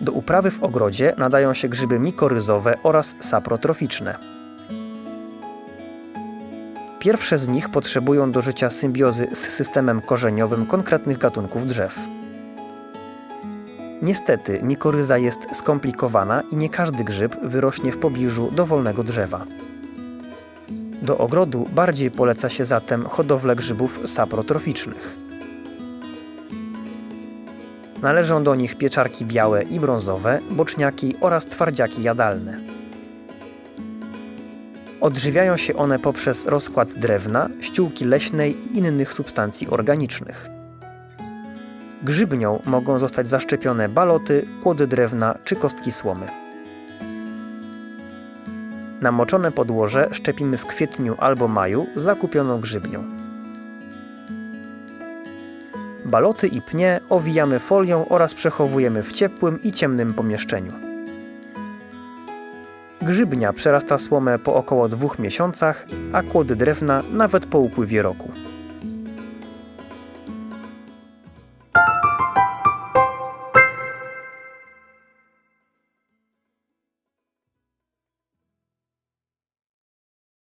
Do uprawy w ogrodzie nadają się grzyby mikoryzowe oraz saprotroficzne. Pierwsze z nich potrzebują do życia symbiozy z systemem korzeniowym konkretnych gatunków drzew. Niestety, mikoryza jest skomplikowana i nie każdy grzyb wyrośnie w pobliżu dowolnego drzewa. Do ogrodu bardziej poleca się zatem hodowlę grzybów saprotroficznych. Należą do nich pieczarki białe i brązowe, boczniaki oraz twardziaki jadalne. Odżywiają się one poprzez rozkład drewna, ściółki leśnej i innych substancji organicznych. Grzybnią mogą zostać zaszczepione baloty, kłody drewna czy kostki słomy. Namoczone podłoże szczepimy w kwietniu albo maju zakupioną grzybnią. Baloty i pnie owijamy folią oraz przechowujemy w ciepłym i ciemnym pomieszczeniu. Grzybnia przerasta słomę po około dwóch miesiącach, a kłody drewna nawet po upływie roku.